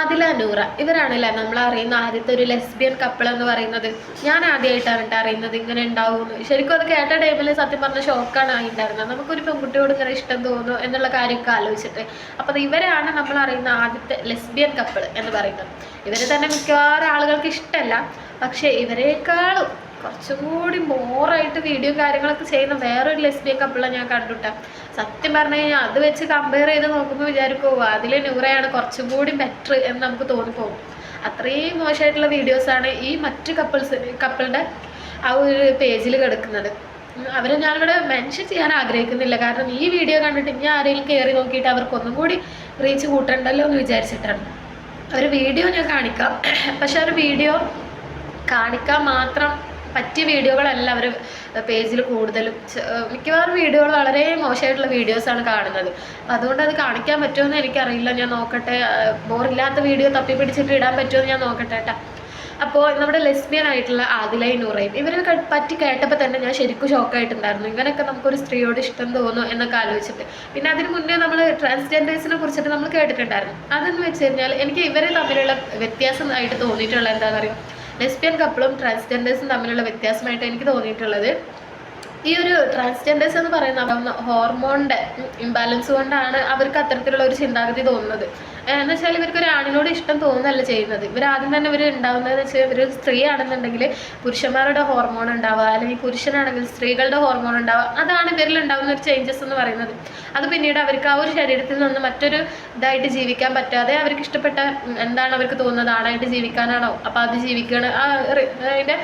ആദില നൂറ. ഇവരാണല്ലേ നമ്മൾ അറിയുന്ന ആദ്യത്തെ ഒരു ലെസ്ബിയൻ കപ്പിൾ എന്ന് പറയുന്നത്? ഞാൻ ആദ്യമായിട്ടാണ് കേട്ടോ അറിയുന്നത്. ഇങ്ങനെ ഉണ്ടാവുമെന്ന്. ശരിക്കും അത് കേട്ട ടൈമിൽ സത്യം പറഞ്ഞ ഷോക്കാണ് ആയിട്ടുണ്ടായിരുന്നത്. നമുക്കൊരു പെൺകുട്ടിയോട് ഇങ്ങനെ ഇഷ്ടം തോന്നുന്നു എന്നുള്ള കാര്യമൊക്കെ ആലോചിച്ചിട്ട്. അപ്പോൾ ഇവരാണ് നമ്മൾ അറിയുന്ന ആദ്യത്തെ ലെസ്ബിയൻ കപ്പിൾ എന്ന് പറയുന്നത്. ഇവരെ തന്നെ മിക്കവാറും ആളുകൾക്ക് ഇഷ്ടമല്ല പക്ഷേ ഇവരെക്കാളും കുറച്ചും കൂടി മോറായിട്ട് വീഡിയോ കാര്യങ്ങളൊക്കെ ചെയ്യുന്ന വേറൊരു ലെസ്ബിയൻ കപ്പിളെ ഞാൻ കണ്ടുട്ടാ. സത്യം പറഞ്ഞു കഴിഞ്ഞാൽ അത് വെച്ച് കമ്പയർ ചെയ്ത് നോക്കുമ്പോൾ വിചാരിക്കുമോ അതിലെ നൂറയാണ് കുറച്ചുകൂടി ബെറ്റർ എന്ന് നമുക്ക് തോന്നിപ്പോകും. അത്രയും മോശമായിട്ടുള്ള വീഡിയോസാണ് ഈ മറ്റ് കപ്പിൾസ് കപ്പിളുടെ ആ ഒരു പേജിൽ കിടക്കുന്നത്. അവരെ ഞാനിവിടെ മെൻഷൻ ചെയ്യാൻ ആഗ്രഹിക്കുന്നില്ല. കാരണം ഈ വീഡിയോ കണ്ടിട്ട് ഇനി ആരെങ്കിലും കയറി നോക്കിയിട്ട് അവർക്കൊന്നും കൂടി റീച്ച് കൂട്ടണ്ടല്ലോ എന്ന് വിചാരിച്ചിട്ടാണ്. ഒരു വീഡിയോ ഞാൻ കാണിക്കാം. പക്ഷെ ഒരു വീഡിയോ കാണിക്കാൻ മാത്രം പറ്റിയ വീഡിയോകളല്ല അവർ പേജിൽ കൂടുതലും. മിക്കവാറും വീഡിയോകൾ വളരെ മോശമായിട്ടുള്ള വീഡിയോസാണ് കാണുന്നത്. അതുകൊണ്ട് അത് കാണിക്കാൻ പറ്റുമെന്ന് എനിക്കറിയില്ല. ഞാൻ നോക്കട്ടെ. ബോറില്ലാത്ത വീഡിയോ തപ്പി പിടിച്ചിട്ട് ഇടാൻ പറ്റുമെന്ന് ഞാൻ നോക്കട്ടെ കേട്ടോ. അപ്പോൾ നമ്മുടെ ലെസ്ബിയൻ ആയിട്ടുള്ള ആദിലൈ നൂറയും ഇവരെ പറ്റി കേട്ടപ്പോൾ തന്നെ ഞാൻ ശരിക്കും ഷോക്കായിട്ടുണ്ടായിരുന്നു. ഇവനൊക്കെ നമുക്കൊരു സ്ത്രീയോട് ഇഷ്ടം തോന്നുന്നു എന്നൊക്കെ ആലോചിച്ചിട്ട്. പിന്നെ അതിന് മുന്നേ നമ്മൾ ട്രാൻസ്ജെൻഡേഴ്സിനെ കുറിച്ചിട്ട് നമ്മൾ കേട്ടിട്ടുണ്ടായിരുന്നു. അതെന്ന് വെച്ച് കഴിഞ്ഞാൽ എനിക്ക് ഇവരെ തമ്മിലുള്ള വ്യത്യാസം ആയിട്ട് തോന്നിയിട്ടുള്ള എന്താണെന്ന് ലെസ്ബിയൻ കപ്പിളും ട്രാൻസ്ജെൻഡേഴ്സും തമ്മിലുള്ള വ്യത്യാസമായിട്ട് എനിക്ക് തോന്നിയിട്ടുള്ളത്. ഈ ഒരു ട്രാൻസ്ജെൻഡേഴ്സ് എന്ന് പറയുന്ന ഹോർമോണിന്റെ ഇംബാലൻസ് കൊണ്ടാണ് അവർക്ക് അത്തരത്തിലുള്ള ഒരു ചിന്താഗതി തോന്നുന്നത്. എന്ന് വെച്ചാൽ ഇവർക്ക് ഒരു ആണിനോട് ഇഷ്ടം തോന്നുന്നല്ല ചെയ്യുന്നത്. ഇവർ ആദ്യം തന്നെ ഇവർ ഉണ്ടാവുന്നതെന്ന് വെച്ചാൽ ഇവർ സ്ത്രീ ആണെന്നുണ്ടെങ്കിൽ പുരുഷന്മാരുടെ ഹോർമോൺ ഉണ്ടാവുക അല്ലെങ്കിൽ പുരുഷനാണെങ്കിൽ സ്ത്രീകളുടെ ഹോർമോൺ ഉണ്ടാവുക അതാണ് ഇവരിൽ ഉണ്ടാവുന്ന ഒരു ചേഞ്ചസ് എന്ന് പറയുന്നത്. അത് പിന്നീട് അവർക്ക് ആ ഒരു ശരീരത്തിൽ നിന്ന് മറ്റൊരു ഇതായിട്ട് ജീവിക്കാൻ പറ്റാതെ അവർക്ക് ഇഷ്ടപ്പെട്ട എന്താണ് അവർക്ക് തോന്നുന്നത്? ആണായിട്ട് ജീവിക്കാനാണോ? അപ്പോൾ അത് ജീവിക്കുകയാണ് ആ അതിന്റെ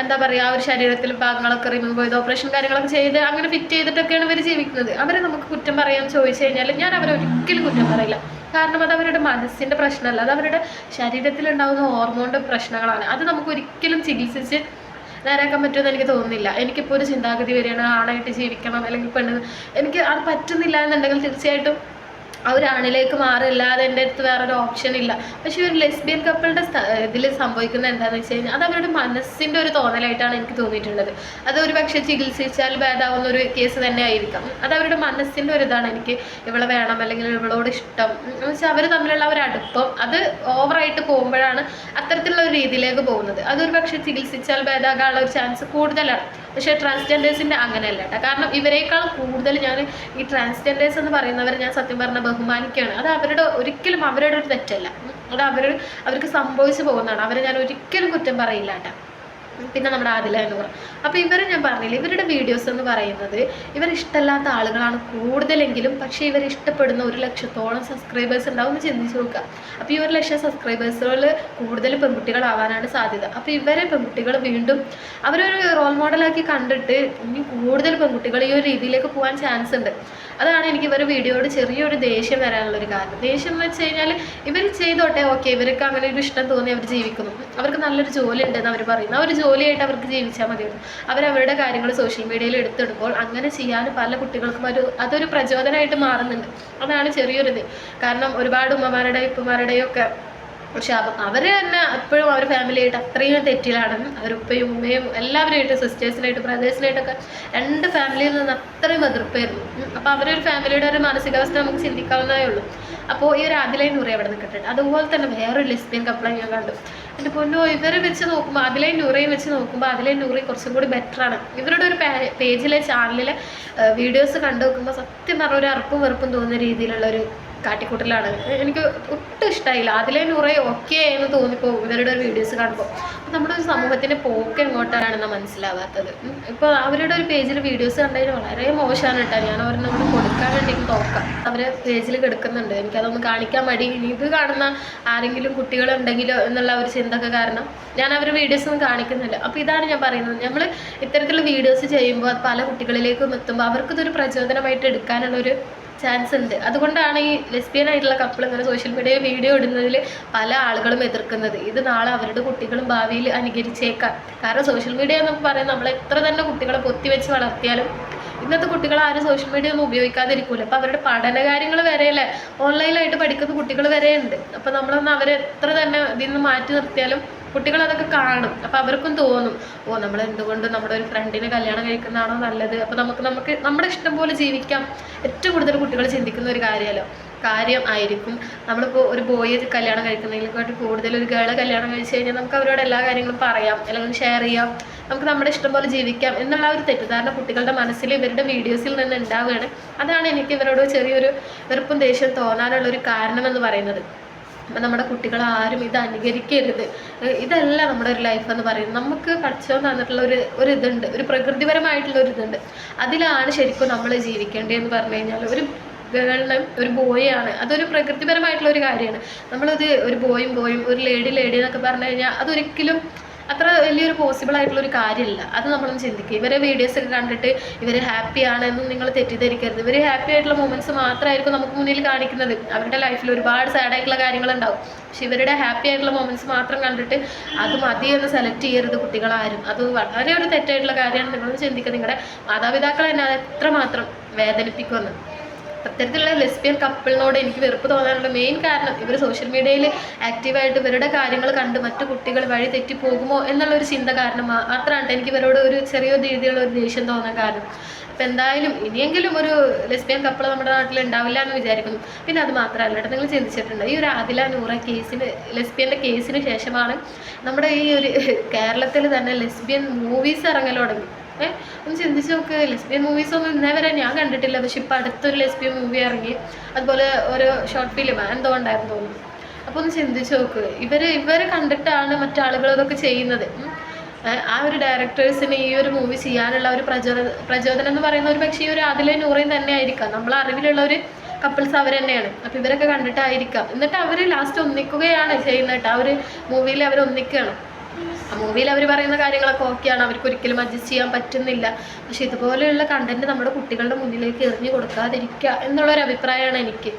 എന്താ പറയുക ആ ഒരു ശരീരത്തിൽ ഭാഗങ്ങളൊക്കെ റിമൂവ് ചെയ്ത് ഓപ്പറേഷൻ കാര്യങ്ങളൊക്കെ ചെയ്ത് അങ്ങനെ ഫിറ്റ് ചെയ്തിട്ടൊക്കെയാണ് ഇവർ ജീവിക്കുന്നത്. അവരെ നമുക്ക് കുറ്റം പറയാൻ ചോദിച്ചു കഴിഞ്ഞാൽ ഞാൻ അവരെ ഒരിക്കലും കുറ്റം പറയില്ല. കാരണം അത് അവരുടെ മനസ്സിന്റെ പ്രശ്നമല്ല. അത് അവരുടെ ശരീരത്തിലുണ്ടാകുന്ന ഹോർമോണിന്റെ പ്രശ്നങ്ങളാണ്. അത് നമുക്ക് ഒരിക്കലും ചികിത്സിച്ച് നേരാക്കാൻ പറ്റുമെന്ന് എനിക്ക് തോന്നുന്നില്ല. എനിക്കിപ്പോൾ ഒരു ചിന്താഗതി വരികയാണ് ആണായിട്ട് ജീവിക്കണം അല്ലെങ്കിൽ പെണ്ണ്. എനിക്ക് അത് പറ്റുന്നില്ല എന്നുണ്ടെങ്കിൽ തീർച്ചയായിട്ടും ആ ഒരു ആണിലേക്ക് മാറില്ലാതെ എന്റെ അടുത്ത് വേറൊരു ഓപ്ഷൻ ഇല്ല. പക്ഷേ ഒരു ലെസ്ബിയൻ കപ്പിളുടെ ഇതിൽ സംഭവിക്കുന്നത് എന്താണെന്ന് വെച്ച് കഴിഞ്ഞാൽ അത് അവരുടെ മനസ്സിന്റെ ഒരു തോന്നലായിട്ടാണ് എനിക്ക് തോന്നിയിട്ടുള്ളത്. അത് ഒരു പക്ഷേ ചികിത്സിച്ചാൽ ഭേദാവുന്ന ഒരു കേസ് തന്നെ ആയിരിക്കാം. അത് അവരുടെ മനസ്സിന്റെ ഒരു ഇതാണ്. എനിക്ക് ഇവളെ വേണം അല്ലെങ്കിൽ ഇവളോട് ഇഷ്ടം. എന്ന് വെച്ചാൽ അവർ തമ്മിലുള്ള ഒരു അടുപ്പം അത് ഓവറായിട്ട് പോകുമ്പോഴാണ് അത്തരത്തിലുള്ള ഒരു രീതിയിലേക്ക് പോകുന്നത്. അതൊരു പക്ഷേ ചികിത്സിച്ചാൽ ഭേദാകാനുള്ള ഒരു ചാൻസ് കൂടുതലാണ്. പക്ഷേ ട്രാൻസ്ജെൻഡേഴ്സിന്റെ അങ്ങനെയല്ല കേട്ടോ. കാരണം ഇവരെക്കാൾ കൂടുതൽ ഞാൻ ഈ ട്രാൻസ്ജെൻഡേഴ്സ് എന്ന് പറയുന്നവരെ ഞാൻ സത്യം പറഞ്ഞാൽ ബഹുമാനിക്കുകയാണ്. അത് അവരുടെ ഒരിക്കലും അവരുടെ ഒരു തെറ്റല്ല. അത് അവർ അവർക്ക് സംഭവിച്ചു പോകുന്നതാണ്. അവരെ ഞാൻ ഒരിക്കലും കുറ്റം പറയില്ല കേട്ടോ. പിന്നെ നമ്മുടെ ആദില എന്ന് പറയും അപ്പോൾ ഇവരെ ഞാൻ പറഞ്ഞില്ല ഇവരുടെ വീഡിയോസ് എന്ന് പറയുന്നത് ഇവർ ഇഷ്ടമല്ലാത്ത ആളുകളാണ് കൂടുതലെങ്കിലും പക്ഷേ ഇവർ ഇഷ്ടപ്പെടുന്ന ഒരു ലക്ഷത്തോളം സബ്സ്ക്രൈബേഴ്സ് ഉണ്ടാവും എന്ന് ചിന്തിച്ച് നോക്കുക. അപ്പോൾ ഈ ഒരു ലക്ഷം സബ്സ്ക്രൈബേഴ്സുകൾ കൂടുതൽ പെൺകുട്ടികളാവാനാണ് സാധ്യത. അപ്പോൾ ഇവരെ പെൺകുട്ടികൾ വീണ്ടും അവരൊരു റോൾ മോഡലാക്കി കണ്ടിട്ട് ഇനി കൂടുതൽ പെൺകുട്ടികൾ ഈ ഒരു രീതിയിലേക്ക് പോകാൻ ചാൻസ് ഉണ്ട്. അതാണ് എനിക്ക് ഇവരുടെ വീഡിയോയോട് ചെറിയൊരു ദേഷ്യം വരാനുള്ള ഒരു കാരണം. ദേഷ്യം എന്ന് വെച്ച് കഴിഞ്ഞാൽ ഇവർ ചെയ്തോട്ടെ ഓക്കെ ഇവർക്ക് അങ്ങനെ ഒരു ഇഷ്ടം തോന്നി അവർ ജീവിക്കുന്നു. അവർക്ക് നല്ലൊരു ജോലി ഉണ്ടെന്ന് അവർ പറയുന്നു. ആ ഒരു ജോലിയായിട്ട് അവർക്ക് ജീവിച്ചാൽ മതിയായിരുന്നു. അവരവരുടെ കാര്യങ്ങൾ സോഷ്യൽ മീഡിയയിൽ എടുത്തിടുമ്പോൾ അങ്ങനെ ചെയ്യാൻ പല കുട്ടികൾക്കും ഒരു അതൊരു പ്രചോദനമായിട്ട് മാറുന്നുണ്ട്. അതാണ് ചെറിയൊരു ഇത് കാരണം ഒരുപാട് ഉമ്മമാരുടെയും ഉപ്പമാരുടെയും ഒക്കെ ശാപം അവർ തന്നെ എപ്പോഴും അവർ ഫാമിലിയായിട്ട് അത്രയും തെറ്റിലാണ് അവരുപ്പയും ഉമ്മയും എല്ലാവരുമായിട്ട് സിസ്റ്റേഴ്സിനായിട്ട് ബ്രദേഴ്സിനായിട്ടൊക്കെ രണ്ട് ഫാമിലിയിൽ നിന്ന് അത്രയും എതിർപ്പായിരുന്നു. അപ്പോൾ അവരൊരു ഫാമിലിയുടെ ഒരു മാനസികാവസ്ഥ നമുക്ക് ചിന്തിക്കാവുന്നതേ ഉള്ളൂ. അപ്പോൾ ഈ ഒരു ആദിലൈൻ നൂറി അവിടെ നിൽക്കട്ടെ അതുപോലെ തന്നെ വേറൊരു ലെസ്ബിയൻ കപ്പിളെ ഞാൻ കണ്ടു. എന്റെ പൊന്നോ ഇവരെ വെച്ച് നോക്കുമ്പോൾ അതിലൈൻ നൂറയും വെച്ച് നോക്കുമ്പോൾ അതിലൈൻ നൂറി കുറച്ചും കൂടി ആണ്. ഇവരുടെ ഒരു പേജിലെ ചാനലിലെ വീഡിയോസ് കണ്ടു നോക്കുമ്പോൾ സത്യം പറഞ്ഞ ഒരു അറുപ്പും വെറുപ്പും തോന്നുന്ന രീതിയിലുള്ള ഒരു കാട്ടിക്കൂട്ടലാണ്. എനിക്ക് ഒട്ടും ഇഷ്ടമായില്ല അതിലെ നൂറെ ഓക്കെ എന്ന് തോന്നിപ്പോൾ ഇവരുടെ ഒരു വീഡിയോസ് കാണുമ്പോൾ അപ്പോൾ നമ്മുടെ ഒരു സമൂഹത്തിന്റെ പോക്ക് എങ്ങോട്ടാണെന്ന് മനസ്സിലാവാത്തത്. ഇപ്പോൾ അവരുടെ ഒരു പേജിൽ വീഡിയോസ് കണ്ടതിന് വളരെ മോശമാണ് കേട്ടോ ഞാൻ അവരെ നമ്മൾ കൊടുക്കാൻ വേണ്ടി നോക്കാം. അവരെ പേജിൽ കിടക്കുന്നുണ്ട്. എനിക്കതൊന്ന് കാണിക്കാൻ മടി. ഇനി ഇത് കാണുന്ന ആരെങ്കിലും കുട്ടികളുണ്ടെങ്കിലോ എന്നുള്ള ഒരു ചിന്തക്ക് കാരണം ഞാൻ അവരുടെ വീഡിയോസ് ഒന്നും കാണിക്കുന്നില്ല. അപ്പോൾ ഇതാണ് ഞാൻ പറയുന്നത്. നമ്മൾ ഇത്തരത്തിലുള്ള വീഡിയോസ് ചെയ്യുമ്പോൾ പല കുട്ടികളിലേക്കും എത്തുമ്പോൾ അവർക്കിതൊരു പ്രചോദനമായിട്ട് എടുക്കാനുള്ള ഒരു ചാൻസ് ഉണ്ട് അതുകൊണ്ടാണ് ഈ ലെസ്ബിയൻ ആയിട്ടുള്ള കപ്പിൾ ഇങ്ങനെ സോഷ്യൽ മീഡിയ വീഡിയോ ഇടുന്നതിൽ പല ആളുകളും എതിർക്കുന്നത്. ഇത് നാളെ അവരുടെ കുട്ടികളും ഭാവിയിൽ അനുകരിച്ചേക്കാം. കാരണം സോഷ്യൽ മീഡിയ എന്നൊക്കെ പറയുന്നത് നമ്മൾ എത്ര തന്നെ കുട്ടികളെ പൊത്തി വെച്ച് വളർത്തിയാലും ഇന്നത്തെ കുട്ടികൾ ആരും സോഷ്യൽ മീഡിയ ഒന്നും ഉപയോഗിക്കാതിരിക്കൂല. അപ്പോൾ അവരുടെ പഠന കാര്യങ്ങൾ വരെയല്ലേ? ഓൺലൈനായിട്ട് പഠിക്കുന്ന കുട്ടികൾ വരെയുണ്ട്. അപ്പോൾ നമ്മളൊന്ന് അവരെ എത്ര തന്നെ ഇതിൽ നിന്ന് മാറ്റി നിർത്തിയാലും കുട്ടികൾ അതൊക്കെ കാണും. അപ്പോൾ അവർക്കും തോന്നും ഓ നമ്മൾ എന്തുകൊണ്ട് നമ്മുടെ ഒരു ഫ്രണ്ടിനെ കല്യാണം കഴിക്കുന്നതാണോ നല്ലത്? അപ്പോൾ നമുക്ക് നമുക്ക് നമ്മുടെ ഇഷ്ടം പോലെ ജീവിക്കാം. ഏറ്റവും കൂടുതൽ കുട്ടികൾ ചിന്തിക്കുന്ന ഒരു കാര്യമല്ലോ. കാര്യം ആയിരിക്കും. നമ്മളിപ്പോൾ ഒരു ബോയെ കല്യാണം കഴിക്കുന്നതിനെക്കാട്ടി കൂടുതൽ ഒരു ഗേളെ കല്യാണം കഴിച്ച് കഴിഞ്ഞാൽ നമുക്ക് അവരോട് എല്ലാ കാര്യങ്ങളും പറയാം. അല്ലെങ്കിൽ ഷെയർ ചെയ്യാം. നമുക്ക് നമ്മുടെ ഇഷ്ടം പോലെ ജീവിക്കാം എന്നുള്ള ഒരു തെറ്റിദ്ധാരണ കുട്ടികളുടെ മനസ്സിൽ ഇവരുടെ വീഡിയോസിൽ നിന്ന് ഉണ്ടാവുകയാണ്. അതാണ് എനിക്ക് ഇവരോട് ചെറിയൊരു വെറുപ്പും ദേഷ്യം തോന്നാനുള്ള ഒരു കാരണം എന്ന് പറയുന്നത്. അപ്പം നമ്മുടെ കുട്ടികൾ ആരും ഇത് അനുകരിക്കരുത്. ഇതല്ല നമ്മുടെ ഒരു ലൈഫ് എന്ന് പറയുന്നത്. നമുക്ക് പഠിച്ചോ തന്നിട്ടുള്ള ഒരു ഒരു ഇതുണ്ട്. ഒരു പ്രകൃതിപരമായിട്ടുള്ള ഒരു ഇതുണ്ട്. അതിലാണ് ശരിക്കും നമ്മൾ ജീവിക്കേണ്ടതെന്ന് പറഞ്ഞു കഴിഞ്ഞാൽ ഒരു ഗേളിന് ഒരു ബോയാണ് അതൊരു പ്രകൃതിപരമായിട്ടുള്ള ഒരു കാര്യമാണ്. നമ്മളത് ഒരു ബോയും ബോയും ഒരു ലേഡി ലേഡി എന്നൊക്കെ പറഞ്ഞു കഴിഞ്ഞാൽ അതൊരിക്കലും അത്ര വലിയൊരു പോസിബിൾ ആയിട്ടുള്ള ഒരു കാര്യമില്ല അത് നമ്മളൊന്ന് ചിന്തിക്കുക ഇവരെ വീഡിയോസ് ഒക്കെ കണ്ടിട്ട് ഇവർ ഹാപ്പി ആണെന്ന് നിങ്ങൾ തെറ്റിദ്ധരിക്കരുത്. ഇവർ ഹാപ്പി ആയിട്ടുള്ള മൊമെന്റ്സ് മാത്രമായിരിക്കും നമുക്ക് മുന്നിൽ കാണിക്കുന്നത്. അവരുടെ ലൈഫിൽ ഒരുപാട് സാഡ് ആയിട്ടുള്ള കാര്യങ്ങളുണ്ടാവും. പക്ഷെ ഇവരുടെ ഹാപ്പി ആയിട്ടുള്ള മൊമെന്റ്സ് മാത്രം കണ്ടിട്ട് അത് മതി എന്ന് സെലക്ട് ചെയ്യരുത് കുട്ടികളാരും. അത് വളരെ ഒരു തെറ്റായിട്ടുള്ള കാര്യമാണ്. നിങ്ങളൊന്ന് ചിന്തിക്കുക നിങ്ങളുടെ മാതാപിതാക്കളെ തന്നെ അത് എത്രമാത്രം വേദനിപ്പിക്കുമെന്ന്. അത്തരത്തിലുള്ള ലെസ്ബിയൻ കപ്പിളിനോട് എനിക്ക് വെറുപ്പ് തോന്നാനുള്ള മെയിൻ കാരണം ഇവർ സോഷ്യൽ മീഡിയയിൽ ആക്റ്റീവായിട്ട് ഇവരുടെ കാര്യങ്ങൾ കണ്ട് മറ്റു കുട്ടികൾ വഴി തെറ്റി പോകുമോ എന്നുള്ള ഒരു ചിന്ത കാരണം മാത്രമാണ് എനിക്ക് ഇവരോട് ഒരു ചെറിയ രീതിയിലുള്ള ഒരു ദേഷ്യം തോന്നാൻ കാരണം. അപ്പം എന്തായാലും ഇനിയെങ്കിലും ഒരു ലെസ്ബിയൻ കപ്പിൾ നമ്മുടെ നാട്ടിൽ ഉണ്ടാവില്ല എന്ന് വിചാരിക്കുന്നു. പിന്നെ അത് മാത്രമല്ല കേട്ടോ നിങ്ങൾ ചിന്തിച്ചിട്ടുണ്ട്. ഈ ഒരു ആദില നൂറ കേസിന് ലെസ്ബിയന്റെ കേസിന് ശേഷമാണ് നമ്മുടെ ഈ ഒരു കേരളത്തിൽ തന്നെ ലെസ്ബിയൻ മൂവീസ് ഇറങ്ങൽ തുടങ്ങി. ഒന്ന് ചിന്തിച്ച് നോക്ക്. ലെസ്ബിയൻ മൂവീസ് ഒന്നും ഇന്നേ വരെ ഞാൻ കണ്ടിട്ടില്ല. പക്ഷെ ഇപ്പം അടുത്തൊരു ലെസ്ബിയൻ മൂവി ഇറങ്ങി. അതുപോലെ ഒരു ഷോർട്ട് ഫിലിം എന്തോ ഉണ്ടായിരുന്നു തോന്നുന്നു. അപ്പോൾ ഒന്ന് ചിന്തിച്ച് നോക്ക്. ഇവർ ഇവരെ കണ്ടിട്ടാണ് മറ്റാളുകൾ ഇതൊക്കെ ചെയ്യുന്നത്. ആ ഒരു ഡയറക്ടേഴ്സിന് ഈ ഒരു മൂവി ചെയ്യാനുള്ള ഒരു പ്രചോദ പ്രചോദനം എന്ന് പറയുന്ന ഒരു പക്ഷേ ഈ ഒരു അതിലെ നൂറയും തന്നെ ആയിരിക്കാം. നമ്മൾ അറിവിലുള്ള ഒരു കപ്പിൾസ് അവർ തന്നെയാണ് അപ്പോൾ ഇവരൊക്കെ കണ്ടിട്ടായിരിക്കാം. എന്നിട്ട് അവർ ലാസ്റ്റ് ഒന്നിക്കുകയാണ് ചെയ്യുന്നത് കേട്ടോ. ആ ഒരു മൂവിയിൽ അവർ ഒന്നിക്കുകയാണ്. മൂവിയിൽ അവർ പറയുന്ന കാര്യങ്ങളൊക്കെ ഓക്കെയാണ് അവർക്ക് ഒരിക്കലും അഡ്ജസ്റ്റ് ചെയ്യാൻ പറ്റുന്നില്ല. പക്ഷെ ഇതുപോലെയുള്ള കണ്ടന്റ് നമ്മുടെ കുട്ടികളുടെ മുന്നിലേക്ക് എറിഞ്ഞു കൊടുക്കാതിരിക്കുക എന്നുള്ളൊരു അഭിപ്രായമാണ് എനിക്ക്.